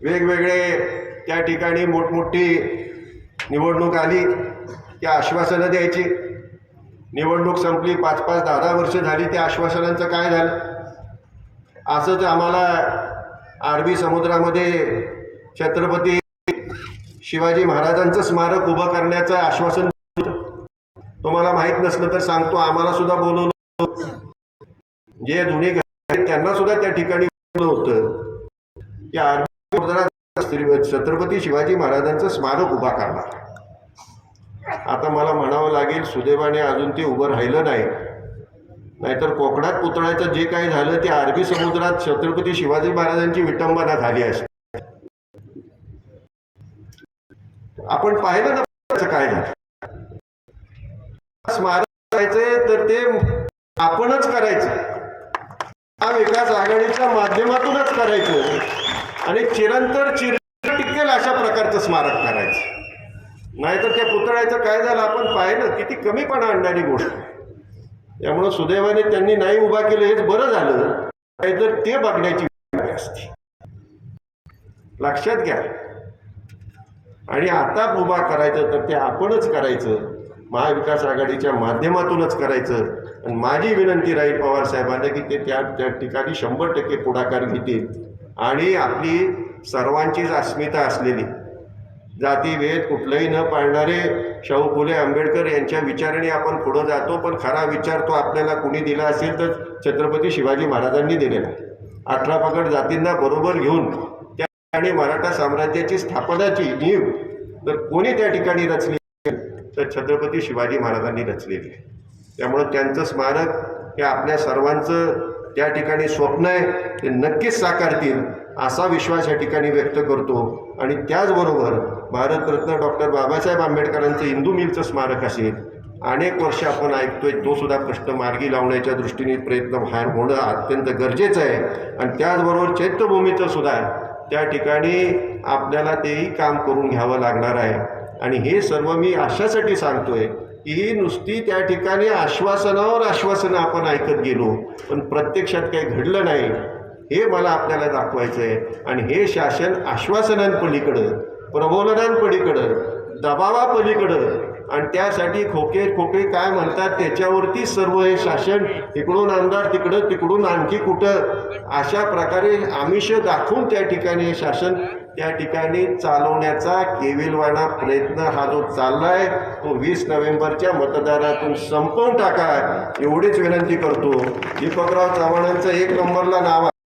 वेगवेगळे त्या ठिकाणी मोठमोठी निवडणूक आली त्या आश्वासनं द्यायची. निवडणूक संपली पाच पाच दहा दहा वर्ष झाली त्या आश्वासनांचं काय झालं? असंच आम्हाला अरबी समुद्रामध्ये छत्रपती शिवाजी महाराजांचं स्मारक उभं करण्याचं आश्वासन तुम्हाला माहीत नसलं तर सांगतो आम्हाला सुद्धा बोलवलं जे जुने घराणे आहेत, त्यांना सुद्धा त्या ठिकाणी बोलवलं होतं. की अरबी छत्रपती शिवाजी महाराजांचं स्मारक उभा करणार. आता मला म्हणावं लागेल सुदैवाने अजून ते उभं राहिलं नाही. नाहीतर कोकणात पुतळ्याचं जे काही झालं ते अरबी समुद्रात छत्रपती शिवाजी महाराजांची विटंबना झाली असते आपण पाहिलं ना काय झालं. स्मारक करायचंय तर ते आपणच करायचं. हा विकास आघाडीच्या माध्यमातूनच करायचं. आणि चिरंतर चिर टिकेल अशा प्रकारचं स्मारक करायचं. नाहीतर त्या पुतळ्याचं काय झालं आपण पाहिलं किती कमीपणा आणणारी गोष्ट. त्यामुळं सुदैवाने त्यांनी नाही उभा केलं हेच बरं झालं. नाहीतर ते बघण्याची वेळ असती. लक्षात घ्या. आणि आता उभा करायचं तर ते आपणच करायचं. महाविकास आघाडीच्या माध्यमातूनच करायचं. आणि माझी विनंती राहील पवार साहेबांना की ते त्या त्या ठिकाणी शंभर टक्के पुढाकार घेतील. आणि आपली सर्वांचीच अस्मिता असलेली. जातीभेद कुठलंही न पाळणारे शाहू फुले आंबेडकर यांच्या विचाराने आपण पुढं जातो पण खरा विचार तो आपल्याला कुणी दिला असेल तर छत्रपती शिवाजी महाराजांनी दिलेला. अठरा पगड जातींना बरोबर घेऊन त्या ठिकाणी मराठा साम्राज्याची स्थापनाची नीव तर कोणी त्या ठिकाणी रचली तर छत्रपती शिवाजी महाराजांनी रचलेली आहे. त्यामुळं त्यांचं स्मारक हे आपल्या सर्वांचं त्या ठिकाणी स्वप्न आहे ते नक्कीच साकारतील असा विश्वास या ठिकाणी व्यक्त करतो. आणि त्याचबरोबर भारतरत्न डॉक्टर बाबासाहेब आंबेडकरांचं हिंदू मिलचं स्मारक असेल अनेक वर्ष आपण ऐकतोय तो सुद्धा प्रश्न मार्गी लावण्याच्या दृष्टीने प्रयत्न बाहेर होणं अत्यंत गरजेचं आहे. आणि त्याचबरोबर चैत्यभूमीचं सुद्धा त्या ठिकाणी आपल्याला तेही काम करून घ्यावं लागणार आहे. आणि हे सर्व मी अशासाठी सांगतोय ही नुसती त्या ठिकाणी आश्वासनावर आश्वासनं आपण ऐकत गेलो पण प्रत्यक्षात काही घडलं नाही. हे मला आपल्याला दाखवायचं आहे आणि हे शासन आश्वासनांपलीकडं प्रबोधनांपलीकडं दबावापलीकडं आणि त्यासाठी खोके खोके काय म्हणतात त्याच्यावरती सर्व हे शासन इकडून आमदार तिकडं तिकडून आणखी कुठं? अशा प्रकारे आमिष दाखवून त्या ठिकाणी हे शासन त्या ठिकाणी चालवण्याचा केविलवाणा प्रयत्न हा जो चाललाय तो वीस नोव्हेंबरच्या मतदारातून संपवून टाका. एवढीच विनंती करतो. दीपकराव चव्हाणांचं एक नंबरला नाव